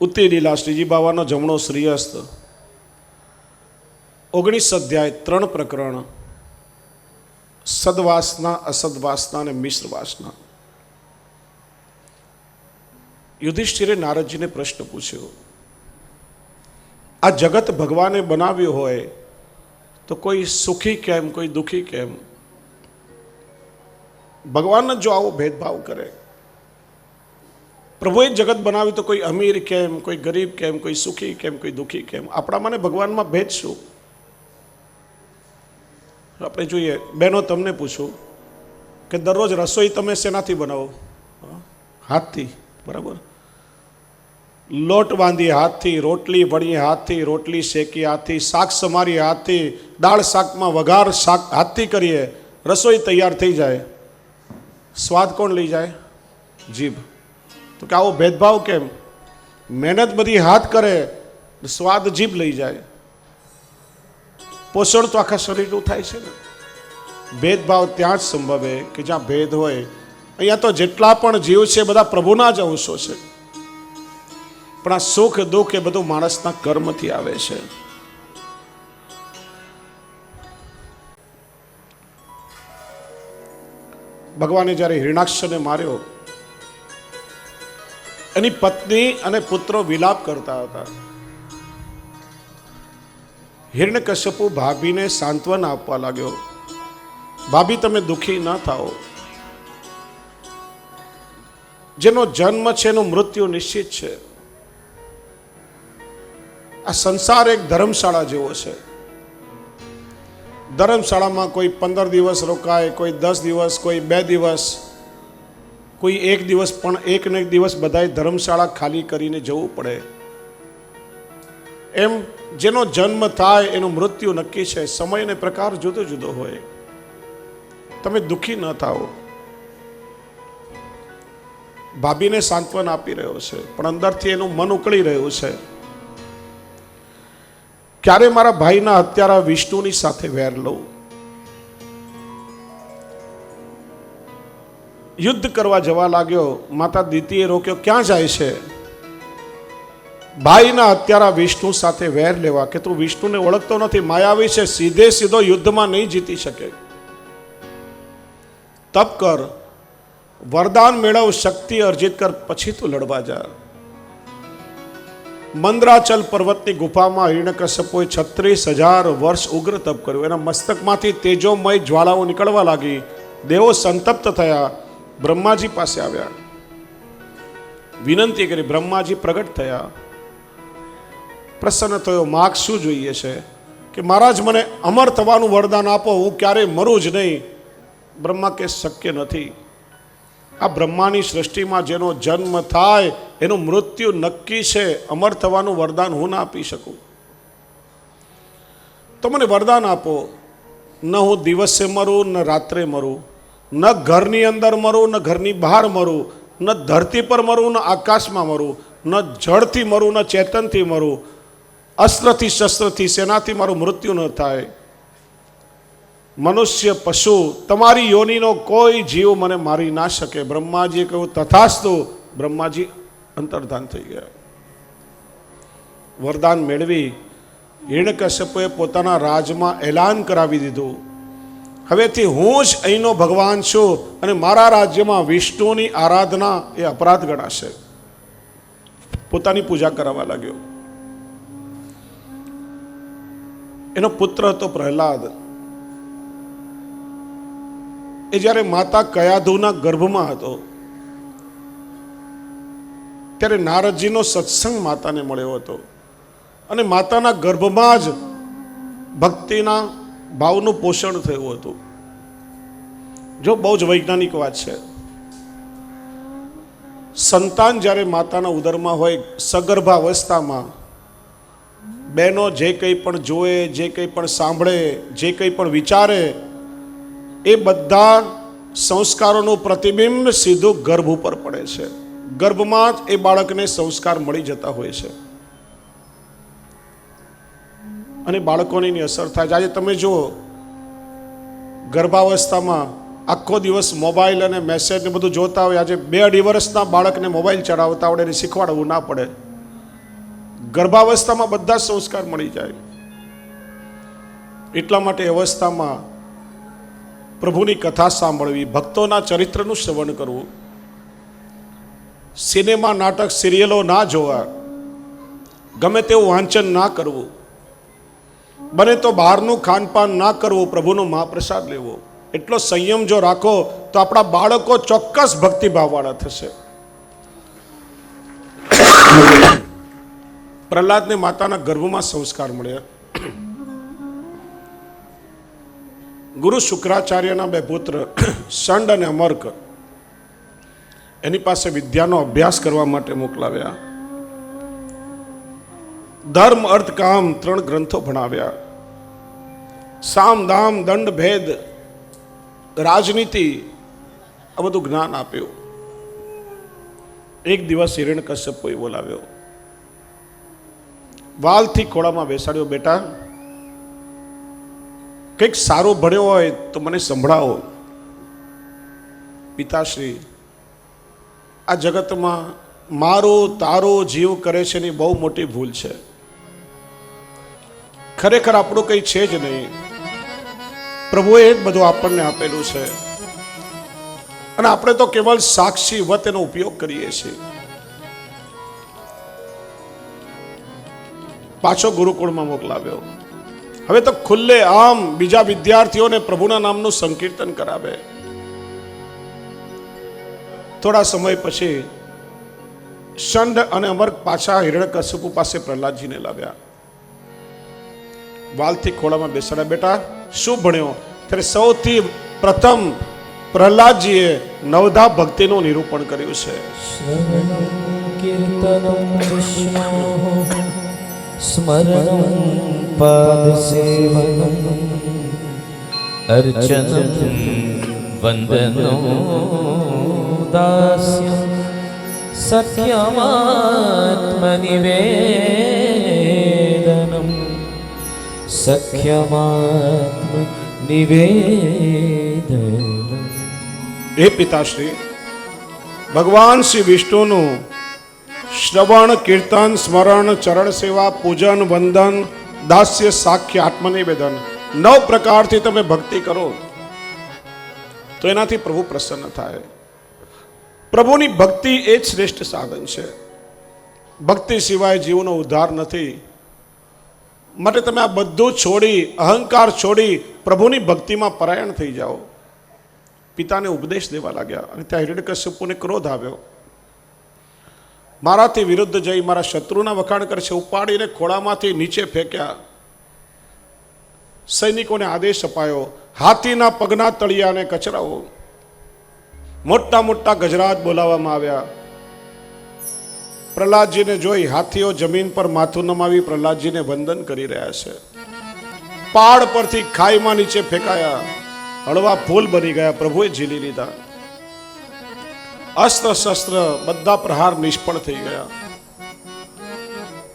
ઉત્તી લીલા શ્રીજી બાવાનો જમણો શ્રીયસ્ત. ઓગણીસ અધ્યાય ત્રણ પ્રકરણ. સદવાસના, અસદવાસના અને મિશ્ર વાસના યુધિષ્ઠિરે નારદજીને પ્રશ્ન પૂછ્યો, આ જગત ભગવાને બનાવ્યું હોય તો કોઈ સુખી કેમ, કોઈ દુઃખી કેમ? ભગવાન જ જો આવો ભેદભાવ કરે પ્રભુએ જગત બનાવ્યું તો કોઈ અમીર કેમ, કોઈ ગરીબ કેમ, કોઈ સુખી કેમ, કોઈ દુઃખી કેમ? આપણામાં ને ભગવાનમાં ભેદ શું? આપણે જોઈએ, બહેનો, તમને પૂછું કે દરરોજ રસોઈ તમે શેનાથી બનાવો? હાથથી, બરાબર? લોટ બાંધી હાથથી, રોટલી વળી હાથથી, રોટલી શેકી હાથથી, શાક સમારી હાથથી, દાળ શાકમાં વઘાર શાક હાથથી કરીએ, રસોઈ તૈયાર થઈ જાય. સ્વાદ કોણ લઈ જાય? જીભ. તો કે આવો ભેદભાવ કેમ? મહેનત બધી હાથ કરે, સ્વાદ જીભ લઈ જાય. પોષણ તો આખા શરીરનું થાય છે ને. ભેદભાવ ત્યાં જ સંભવે કે જ્યાં ભેદ હોય. અહીંયા તો જેટલા પણ જીવ છે, બધા પ્રભુના જ અંશો છે. પણ આ સુખ દુઃખ એ બધું માણસના કર્મથી આવે છે. ભગવાને જ્યારે હિરણાક્ષરને માર્યો એની પત્ની અને પુત્રો વિલાપ કરતા હતા. હિરણ્યકશ્યપુ ભાભીને સાંત્વન આપવા લાગ્યો, ભાભી, તમે દુઃખી ન થાઓ. જેનો જન્મ છે એનું મૃત્યુ નિશ્ચિત છે. આ સંસાર એક ધર્મશાળા જેવો છે. ધર્મશાળામાં કોઈ પંદર દિવસ રોકાય, કોઈ દસ દિવસ, કોઈ બે દિવસ. કોઈ એક દિવસ પણ એક ને એક દિવસ બધાએ ધર્મશાળા ખાલી કરીને જવું પડે. એમ જેનો જન્મ થાય, એનું મૃત્યુ નક્કી છે, સમય અને પ્રકાર જુદો જુદો હોય. તમે દુઃખી ન થાઓ. ભાભીને સાંત્વન આપી રહ્યો છે, પણ અંદરથી એનું મન ઉકળી રહ્યું છે. ક્યારે મારા ભાઈના હત્યારા વિષ્ણુની સાથે વેર લઉં? યુદ્ધ કરવા જવા લાગ્યો, માતા દીતીએ રોક્યો, ક્યાં જાય છે? ભાઈના અત્યારે વિષ્ણુ સાથે વેર લેવા કે તું વિષ્ણુને ઓળખતો નથી માયાવી છે, સીધે સીધો યુદ્ધમાં નહીં જીતી શકે. તપ કર, વરદાન મેળવ, શક્તિ અર્જિત કર, પછી તું લડવા જા. મંદ્રાચલ પર્વતની ગુફામાં હિરણ્યકશ્યપુએ છત્રીસ હજાર વર્ષ ઉગ્ર તપ કર્યું. એના મસ્તકમાંથી તેજોમય જ્વાળાઓ નીકળવા લાગી. દેવો સંતપ્ત થયા. બ્રહ્માજી પાસે આવ્યા. વિનંતી કરી, બ્રહ્માજી, પ્રગટ થયા. પ્રસન્ન થયો, માગ શું જોઈએ છે? કે મહારાજ, મને અમર થવાનું વરદાન આપો, હું ક્યારેય મરું જ નહીં. બ્રહ્મા કે, શક્ય નથી. આ બ્રહ્માની સૃષ્ટિમાં જેનો જન્મ થાય, એનું મૃત્યુ નક્કી છે, અમર થવાનું વરદાન હું ના આપી શકું. તો મને વરદાન આપો. ન હું દિવસે મરું, ન રાત્રે મરું. ન ઘરની અંદર મરું, ન ઘરની બહાર મરું, ન ધરતી પર મરું, ન આકાશમાં મરું, ન જળથી મરું, ન ચેતનથી મરું, અસ્ત્રથી શસ્ત્રથી સેનાથી મારું મૃત્યુ ન થાય. મનુષ્ય, પશુ, તમારી યોનિનો કોઈ જીવ મને મારી ના શકે. બ્રહ્માજીએ કહ્યું, તથાસ્તુ. બ્રહ્માજી અંતર્ધાન થઈ ગયા. વરદાન મેળવી, હિરણ્યકશ્યપુએ પોતાના રાજમાં એલાન કરાવી દીધું. હવેથી હું જ અહીંનો ભગવાન છું અને મારા રાજ્યમાં વિષ્ણુની આરાધના એ અપરાધ ગણાશે. પોતાની પૂજા કરાવવા લાગ્યો. એનો પુત્ર હતો પ્રહલાદ. એ જ્યારે માતા કયાધુના ગર્ભમાં હતો, ત્યારે નારદજીનો સત્સંગ માતાને મળ્યો હતો. અને માતાના ગર્ભમાં જ ભક્તિના ભાવનું પોષણ થયું હતું. જો બહુ જ વૈજ્ઞાનિક વાત છે. સંતાન જ્યારે માતાના ઉદરમાં હોય, સગર્ભાવસ્થામાં, બહેનો જે કંઈ પણ જોવે જે કંઈ પણ સાંભળે, જે કંઈ પણ વિચારે, એ બધા સંસ્કારોનું પ્રતિબિંબ સીધું ગર્ભ ઉપર પડે છે. ગર્ભમાં જ એ બાળકને સંસ્કાર મળી જતા હોય છે. અને બાળકોની અસર થાય છે. આજે તમે જુઓ, ગર્ભાવસ્થામાં આખો દિવસ મોબાઈલ અને મેસેજ ને બધું જોતા હોય. આજે બે અઢી વર્ષના બાળકને મોબાઈલ ચડાવતા આવડે એને શીખવાડવું ના પડે. ગર્ભાવસ્થામાં બધા સંસ્કાર મળી જાય. એટલા માટે અવસ્થામાં પ્રભુની કથા સાંભળવી, ભક્તોના ચરિત્રનું શ્રવણ કરવું, સિનેમા, નાટક, સિરિયલો ના જોવા, ગમે તેવું વાંચન ના કરવું, બને તો બહારનું ખાનપાન ના કરવું, પ્રભુનો મહાપ્રસાદ લેવો. એટલો સંયમ જો રાખો તો આપણા બાળકો ચોક્કસ ભક્તિભાવવાળા થશે. પ્રહલાદને માતાના ગર્ભમાં સંસ્કાર મળ્યા. ગુરુ શુક્રાચાર્યના બે પુત્ર સંડ અને અમર્ક, એની પાસે વિદ્યાનો અભ્યાસ કરવા માટે મોકલાવ્યા. ધર્મ, અર્થ, કામ ત્રણ ગ્રંથો ભણાવ્યા. સામ, દામ, દંડ, ભેદ રાજનીતિ આ બધું જ્ઞાન આપ્યું. એક દિવસ હિરણ કોઈ બોલાવ્યો. વાલથી ખોળામાં બેસાડ્યો, બેટા, કંઈક સારું ભણ્યો હોય તો મને સંભળાવો. પિતાશ્રી, આ જગતમાં મારો, તારો જીવ કરે છે એની બહુ મોટી ભૂલ છે. ખરેખર આપણું કંઈ છે જ નહીં. પ્રભુએ જ બધું આપણને આપેલું છે. અને આપણે તો કેવળ સાક્ષી વત એનો ઉપયોગ કરીએ છીએ. પાછો ગુરુકુળમાં મોકલાવ્યો. હવે તો ખુલ્લે આમ બીજા વિદ્યાર્થીઓને પ્રભુના નામનું સંકીર્તન કરાવે. થોડા સમય પછી શંડ અને અમર્ક પાછા હિરણ્યકશ્યપુ પાસે પ્રહલાદજીને લાવ્યા. વાલથી ખોળામાં બેસાડ્યા, બેટા શું ભણ્યો ત્યારે સૌથી પ્રથમ પ્રહલાદજીએ નવધા ભક્તિનું નિરૂપણ કર્યું છે श्रवणं कीर्तनं विष्णोः स्मरणं पादसेवनम् अर्चनं वन्दनो दास्यं सख्यमात्मनिवेदनं સખ્યમાત્મ પિતાશ્રી, ભગવાન શ્રી વિષ્ણુનું શ્રવણ, કીર્તન, સ્મરણ, ચરણ સેવા, પૂજન, વંદન, દાસ્ય, સાખ્ય, આત્મનિવેદન નવ પ્રકારથી તમે ભક્તિ કરો તો એનાથી પ્રભુ પ્રસન્ન થાય. પ્રભુની ભક્તિ એ જ શ્રેષ્ઠ સાધન છે. ભક્તિ સિવાય જીવનો ઉદ્ધાર નથી. માટે તમે આ બધું છોડી, અહંકાર છોડી પ્રભુની ભક્તિમાં પરાયણ થઈ જાઓ. પિતાને ઉપદેશ દેવા લાગ્યા અને ત્યાં હિરણ્યકશ્યપુને ક્રોધ આવ્યો. મારાથી વિરુદ્ધ જઈ મારા શત્રુના વખાણ કરશે, ઉપાડીને ખોળામાંથી નીચે ફેંક્યા. સૈનિકોને આદેશ અપાયો, હાથીના પગના તળિયાને કચરાવો. મોટા મોટા ગજરાત બોલાવવામાં આવ્યા. પ્રહલાદજીને જોઈ હાથીઓ જમીન પર માથું નમાવી પ્રહલાદજીને વંદન કરી રહ્યા છે. પાડ પરથી ખાઈમાં નીચે ફેંકાયા. હળવા ફૂલ બની ગયા, પ્રભુએ ઝીલી લીધા. અસ્ત્ર શસ્ત્ર, બધા પ્રહાર નિષ્ફળ થઈ ગયા.